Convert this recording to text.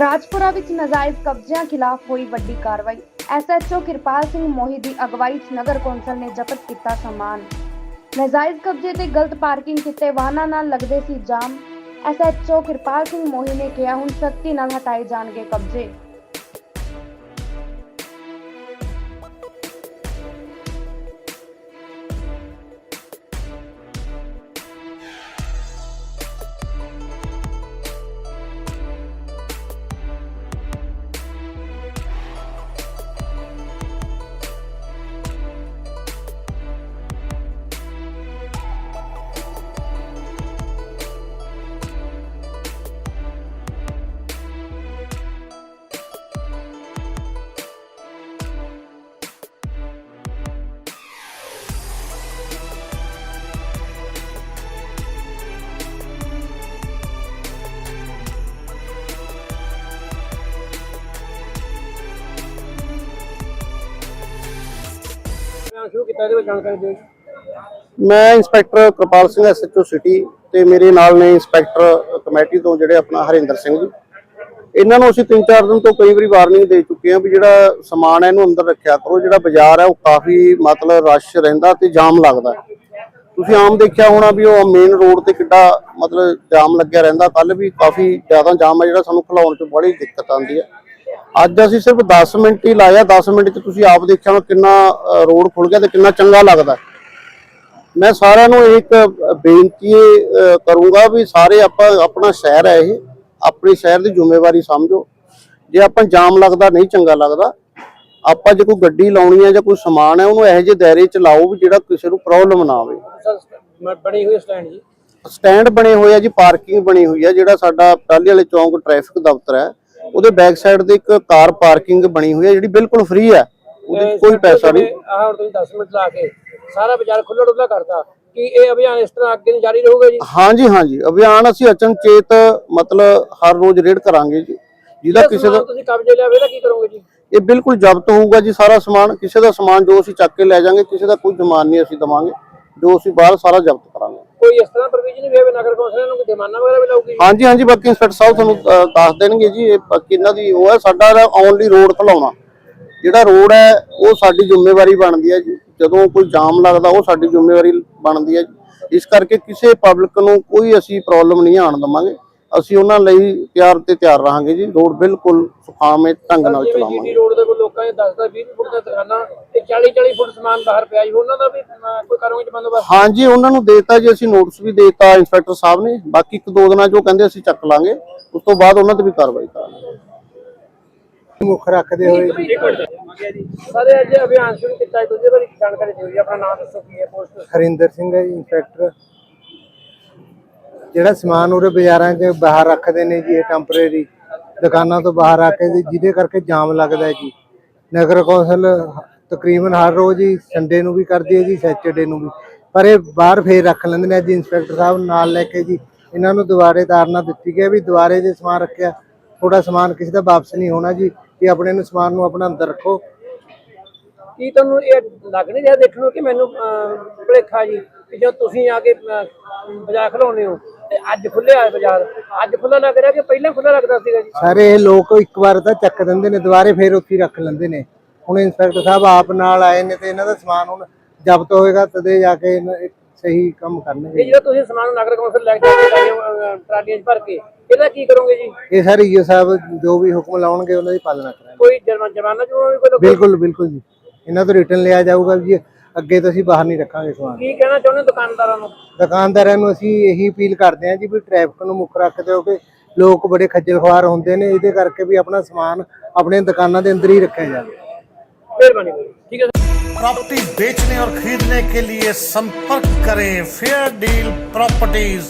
ਰਾਜਪੁਰਾ ਵਿੱਚ ਨਾਜਾਇਜ਼ ਕਬਜ਼ਿਆਂ ਖਿਲਾਫ ਹੋਈ ਵੱਡੀ ਕਾਰਵਾਈ। ਐਸਐਚਓ ਕਿਰਪਾਲ ਸਿੰਘ ਮੋਹੀ ਦੀ ਅਗਵਾਈ 'ਚ ਨਗਰ ਕੌਂਸਲ ਨੇ ਜ਼ਬਤ ਕੀਤਾ ਸਮਾਨ। ਨਾਜਾਇਜ਼ ਕਬਜ਼ੇ ਤੇ ਗਲਤ ਪਾਰਕਿੰਗ ਕੀਤੇ ਵਾਹਨਾਂ ਨਾਲ ਲੱਗਦੇ ਸੀ ਜਾਮ। ਐਸਐਚਓ ਕਿਰਪਾਲ ਸਿੰਘ ਮੋਹੀ ਨੇ ਕਿਹਾ, ਹੁਣ ਸਖਤੀ ਨਾਲ ਹਟਾਏ ਜਾਣਗੇ ਕਬਜ਼ੇ। ਸ਼ੁਰੂ ਕੀਤਾ, ਇਹਦੇ ਵਿੱਚ ਜਾਣਕਾਰੀ ਦਿਓ ਮੈਂ inspector Kirpal Singh SHO city ਤੇ ਮੇਰੇ ਨਾਲ ਨੇ ਇੰਸਪੈਕਟਰ ਕਮੇਟੀ ਤੋਂ ਜਿਹੜੇ ਆਪਣਾ ਹਰਿੰਦਰ ਸਿੰਘ ਜੀ। ਇਹਨਾਂ ਨੂੰ ਅਸੀਂ 3-4 ਦਿਨ ਤੋਂ ਕਈ ਵਾਰੀ ਵਾਰਨਿੰਗ ਦੇ ਚੁੱਕੇ ਹਾਂ ਵੀ ਜਿਹੜਾ ਸਮਾਨ ਹੈ ਇਹਨੂੰ ਅੰਦਰ ਰੱਖਿਆ ਕਰੋ, ਜਿਹੜਾ ਬਾਜ਼ਾਰ ਹੈ ਉਹ ਕਾਫੀ ਮਤਲਬ ਰਸ਼ ਰਹਿੰਦਾ ਤੇ ਜਾਮ ਲੱਗਦਾ ਤੁਸੀਂ ਆਮ ਦੇਖਿਆ ਹੋਣਾ ਵੀ ਉਹ ਮੇਨ ਰੋਡ ਤੇ ਕਿੱਡਾ ਮਤਲਬ ਜਾਮ ਲੱਗਿਆ ਰਹਿੰਦਾ ਕੱਲ ਵੀ ਕਾਫੀ ਜ਼ਿਆਦਾ ਜਾਮ ਹੈ ਜਿਹੜਾ ਸਾਨੂੰ ਖਲਾਉਣ 'ਚ ਬੜੀ ਦਿੱਕਤ ਆਉਂਦੀ ਹੈ। ਅੱਜ ਅਸੀਂ ਸਿਰਫ 10 ਮਿੰਟ ਹੀ ਲਾਇਆ 10 ਮਿੰਟ 'ਚ ਤੁਸੀਂ ਆਪ ਦੇਖਿਆ ਹੋਣਾ ਕਿੰਨਾ ਰੋਡ ਖੁੱਲ ਗਿਆ ਤੇ ਕਿੰਨਾ ਚੰਗਾ ਲੱਗਦਾ। ਮੈਂ ਸਾਰਿਆਂ ਨੂੰ ਇੱਕ ਬੇਨਤੀ ਕਰੂੰਗਾ ਵੀ ਸਾਰੇ ਆਪਾਂ ਆਪਣਾ ਸ਼ਹਿਰ ਹੈ ਇਹ ਆਪਣੇ ਸ਼ਹਿਰ ਦੀ ਜ਼ਿੰਮੇਵਾਰੀ ਸਮਝੋ। ਜੇ ਆਪਾਂ ਜਾਮ ਲੱਗਦਾ ਨਹੀਂ ਚੰਗਾ ਲੱਗਦਾ ਆਪਾਂ ਜੇ ਕੋਈ ਗੱਡੀ ਲਾਉਣੀ ਹੈ ਜਾਂ ਕੋਈ ਸਮਾਨ ਹੈ ਉਹਨੂੰ ਇਹੋ ਜਿਹੇ ਦਾਇਰੇ 'ਚ ਲਾਓ ਵੀ ਜਿਹੜਾ ਕਿਸੇ ਨੂੰ ਪ੍ਰੋਬਲਮ ਨਾ ਆਵੇ। ਬਣੀ ਹੋਈ ਸਟੈਂਡ ਜੀ? ਸਟੈਂਡ ਬਣੇ ਹੋਏ ਆ ਜੀ ਪਾਰਕਿੰਗ ਬਣੀ ਹੋਈ ਆ ਜਿਹੜਾ ਸਾਡਾ ਟਾਲੀ ਵਾਲੇ ਚੌਂਕ ਟ੍ਰੈਫਿਕ ਦਫ਼ਤਰ ਹੈ। ਉਹਦੇ ਬੈਕ ਸਾਈਡ ਤੇ ਇੱਕ ਕਾਰ ਪਾਰਕਿੰਗ ਬਣੀ ਹੋਈ ਹੈ ਜਿਹੜੀ ਬਿਲਕੁਲ ਫ੍ਰੀ ਹੈ। ਉਹਦੇ ਕੋਈ ਪੈਸਾ ਨਹੀਂ। ਆਹ ਹੁਣ ਤੁਸੀਂ 10 ਮਿੰਟ ਲਾ ਕੇ ਸਾਰਾ ਬਾਜ਼ਾਰ ਖੁੱਲਾ ਡੁੱਲਾ ਕਰਤਾ ਕਿ ਇਹ ਅਭਿਆਨ ਇਸ ਤਰ੍ਹਾਂ ਅੱਗੇ ਨੂੰ ਜਾਰੀ ਰਹੂਗਾ ਜੀ? ਹਾਂਜੀ ਹਾਂਜੀ। ਅਭਿਆਨ ਅਸੀਂ ਅਚਨਚੇਤ ਮਤਲਬ ਹਰ ਰੋਜ਼ ਰੇਡ ਕਰਾਂਗੇ ਜੀ। ਜਿਹਦਾ ਕਿਸੇ ਦਾ ਤੁਸੀਂ ਕਬਜ਼ੇ ਲਿਆ ਵੇ ਤਾਂ ਕੀ ਕਰੋਗੇ ਜੀ? ਇਹ ਬਿਲਕੁਲ ਜ਼ਬਤ ਹੋਊਗਾ ਜੀ ਸਾਰਾ ਸਮਾਨ। ਕਿਸੇ ਦਾ ਸਮਾਨ ਜੋ ਅਸੀਂ ਚੱਕ ਕੇ ਲੈ ਜਾਾਂਗੇ ਕਿਸੇ ਦਾ ਕੋਈ ਜ਼ਮਾਨ ਨਹੀਂ ਅਸੀਂ ਦਵਾਂਗੇ। ਜੋ ਅਸੀਂ ਬਾਹਰ ਸਾਰਾ ਜ਼ਬਤ ਕਰਾਂਗੇ। ਕੋਈ ਇਸ ਤਰ੍ਹਾਂ ਪ੍ਰੋਵੀਜ਼ਨ ਵੀ ਹੋਵੇ ਨਗਰ ਕੌਂਸਲ ਨੂੰ ਕੋਈ ਜੁਰਮਾਨਾ ਵਗੈਰਾ ਵੀ ਲਾਊਗੀ? ਹਾਂਜੀ ਹਾਂਜੀ ਬਾਕੀ ਇੰਸਪੈਕਟਰ ਸਾਹਿਬ ਤੁਹਾਨੂੰ ਦੱਸ ਦੇਣਗੇ ਜੀ ਇਹ ਬਾਕੀ ਇਹਨਾਂ ਦੀ ਉਹ ਹੈ ਸਾਡਾ ਓਨਲੀ ਰੋਡ ਖਲਾਉਣਾ ਜਿਹੜਾ ਰੋਡ ਹੈ ਉਹ ਸਾਡੀ ਜ਼ਿੰਮੇਵਾਰੀ ਬਣਦੀ ਹੈ ਜੀ। ਜਦੋਂ ਕੋਈ ਜਾਮ ਲੱਗਦਾ ਉਹ ਸਾਡੀ ਜ਼ਿੰਮੇਵਾਰੀ ਬਣਦੀ ਹੈ ਜੀ। ਇਸ ਕਰਕੇ ਕਿਸੇ ਪਬਲਿਕ ਨੂੰ ਕੋਈ ਅਸੀਂ ਪ੍ਰੋਬਲਮ ਨਹੀਂ ਆਉਣ ਦਵਾਂਗੇ। ਅਸੀਂ ਉਹਨਾਂ ਲਈ ਤਿਆਰ ਤੇ ਤਿਆਰ ਰਹਾਂਗੇ ਜੀ। ਰੋਡ ਬਿਲਕੁਲ ਸੁਖਾਵੇਂ ਢੰਗ ਨਾਲ ਚਲਾਵਾਂਗੇ। ਜੀਟੀ ਰੋਡ ਦੇ ਕੋਲ ਲੋਕਾਂ ਨੇ 10 ਦਾ 20 ਫੁੱਟ ਦਾ ਦੁਕਾਨਾਂ ਤੇ 40 40 ਫੁੱਟ ਸਮਾਨ ਬਾਹਰ ਪਿਆ ਜੀ। ਉਹਨਾਂ ਦਾ ਵੀ ਅਮ, ਕੋਈ ਕਰੋਗੇ ਜੀ ਬੰਦੋਬਸਤ? ਹਾਂਜੀ ਉਹਨਾਂ ਨੂੰ ਦੇਤਾ ਜੀ ਅਸੀਂ ਨੋਟਿਸ ਵੀ ਦੇਤਾ ਇੰਸਪੈਕਟਰ ਸਾਹਿਬ ਨੇ। ਬਾਕੀ ਇੱਕ ਦੋ ਦਿਨਾਂ ਜੋ ਕਹਿੰਦੇ ਅਸੀਂ ਚੱਕ ਲਾਂਗੇ। ਉਸ ਤੋਂ ਬਾਅਦ ਉਹਨਾਂ ਤੇ ਵੀ ਕਾਰਵਾਈ ਕਰਾਂਗੇ। ਮੁੱਖ ਰੱਖਦੇ ਹੋਏ ਸਾਰੇ ਅੱਜ ਅਭਿਆਨ ਸ਼ੁਰੂ ਕੀਤਾ ਹੈ ਦੂਜੇ ਵਾਰੀ ਜਾਣਕਾਰੀ ਦਿਓ ਜੀ ਆਪਣਾ ਨਾਮ ਦੱਸੋ ਕੀ ਹੈ ਪੋਸਟ ਹਰਿੰਦਰ ਸਿੰਘ ਹੈ ਜੀ ਇੰਸਪੈਕਟਰ ਜਿਹੜਾ ਸਮਾਨ ਉਰੇ ਬਾਜ਼ਾਰਾਂ 'ਚ ਬਾਹਰ ਰੱਖਦੇ ਨੇ ਜੀ ਇਹ ਟੈਂਪਰੇਰੀ ਦੁਕਾਨਾਂ ਤੋਂ ਬਾਹਰ ਆ ਕੇ ਜੀ, ਜਿਹਦੇ ਕਰਕੇ ਜਾਮ ਲੱਗਦਾ ਹੈ ਜੀ। ਨਗਰ ਕੌਂਸਲ ਤਕਰੀਬਨ ਹਰ ਰੋਜ਼ ਹੀ ਸੰਡੇ ਨੂੰ ਵੀ ਕਰਦੀ ਹੈ ਜੀ ਸੈਚਰਡੇ ਨੂੰ ਵੀ। ਪਰ ਇਹ ਬਾਹਰ ਫੇਰ ਰੱਖ ਲੈਂਦੇ ਨੇ ਅੱਜ ਇੰਸਪੈਕਟਰ ਸਾਹਿਬ ਨਾਲ ਲੈ ਕੇ ਜੀ ਇਹਨਾਂ ਨੂੰ ਦੁਬਾਰੇ ਤਾਰਨਾ ਦਿੱਤੀ ਗਿਆ ਵੀ ਦੁਬਾਰੇ ਜੇ ਸਮਾਨ ਰੱਖਿਆ ਥੋੜਾ ਸਮਾਨ ਕਿਸੇ ਦਾ ਵਾਪਸ ਨਹੀਂ ਹੋਣਾ ਜੀ ਕਿ ਆਪਣੇ ਨੂੰ ਸਮਾਨ ਨੂੰ ਆਪਣਾ ਅੰਦਰ ਰੱਖੋ। ਕੀ ਤੁਹਾਨੂੰ ਇਹ ਲੱਗ ਨਹੀਂ ਰਿਹਾ ਦੇਖਣ ਨੂੰ ਕਿ ਮੈਨੂੰ ਭੁਲੇਖਾ ਜੀ ਕਿ ਜਦੋਂ ਤੁਸੀਂ ਆ ਕੇ ਅਮ, ਖਲਾਉਨੇ ਹੋ? ਤੇ ਅੱਜ ਖੁੱਲਿਆ ਹੈ ਬਾਜ਼ਾਰ। ਅੱਜ ਖੁੱਲਾ ਲੱਗ ਰਿਹਾ ਕਿ ਪਹਿਲਾਂ ਖੁੱਲਾ ਲੱਗਦਾ ਸੀਗਾ ਜੀ। ਸਾਰੇ ਇਹ ਲੋਕ ਇੱਕ ਵਾਰ ਤਾਂ ਚੱਕ ਦਿੰਦੇ ਨੇ ਦੁਬਾਰੇ ਫੇਰ ਉੱਥੇ ਹੀ ਰੱਖ ਲੈਂਦੇ ਨੇ। ਹੁਣ ਇੰਸਪੈਕਟਰ ਸਾਹਿਬ ਆਪ ਨਾਲ ਆਏ ਨੇ ਤੇ ਇਹਨਾਂ ਦਾ ਸਮਾਨ ਹੁਣ ਜ਼ਬਤ ਹੋਏਗਾ ਤਦੇ ਜਾ ਕੇ ਇਹਨਾਂ- ਇਹ ਸਹੀ ਕੰਮ ਇਹ ਕਰਨਗੇ ਜਿਹੜਾ ਤੁਸੀਂ ਸਮਾਨ ਨਗਰ ਕੌਂਸਲ ਲੈ ਕੇ ਟਰਾਲੀਆਂ 'ਚ ਭਰ ਕੇ ਇਹਦਾ ਕੀ ਕਰੋਗੇ ਜੀ? ਇਹ ਸਾਰੇ ਈਓ ਸਾਹਿਬ ਜੋ ਵੀ ਹੁਕਮ ਲਾਉਣਗੇ ਉਹਨਾਂ ਦੀ ਪਾਲਣਾ ਕਰਾਂਗੇ। ਕੋਈ ਜੁਰਮਾ- ਜੁਰਮਾਨਾ ਜੁਰਮਾਨਾ ਵੀ ਕੋਈ? ਬਿਲਕੁਲ ਬਿਲਕੁਲ ਜੀ। ਇਹਨਾਂ ਤੋਂ ਰਿਟਰਨ ਲਿਆ ਜਾਊਗਾ ਜੀ। ਅੱਗੇ ਤੋਂ ਅਸੀਂ ਬਾਹਰ ਨਹੀਂ ਰੱਖਾਂਗੇ ਸਮਾਨ ਕੀ ਕਹਿਣਾ ਚਾਹੁੰਦੇ ਹੋ ਦੁਕਾਨਦਾਰਾਂ ਨੂੰ ਦੁਕਾਨਦਾਰਾਂ ਨੂੰ ਅਸੀਂ ਇਹੀ ਅਪੀਲ ਕਰਦੇ ਹਾਂ ਜੀ ਵੀ ਟ੍ਰੈਫਿਕ ਨੂੰ ਮੁੱਖ ਰੱਖਦੇ ਹੋ ਕਿ ਲੋਕ ਬੜੇ ਖੱਜਲ ਖੁਆਰ ਹੁੰਦੇ ਨੇ ਇਹਦੇ ਕਰਕੇ ਵੀ ਆਪਣਾ ਸਮਾਨ ਆਪਣੇ ਦੁਕਾਨਾਂ ਦੇ ਅੰਦਰ ਹੀ ਰੱਖਿਆ ਜਾਵੇ ਮਿਹਰਬਾਨੀ ਕਰੋ ਠੀਕ ਹੈ प्रॉपर्टी बेचने और खरीदने के लिए संपर्क करें फेयर डील प्रॉपर्टीज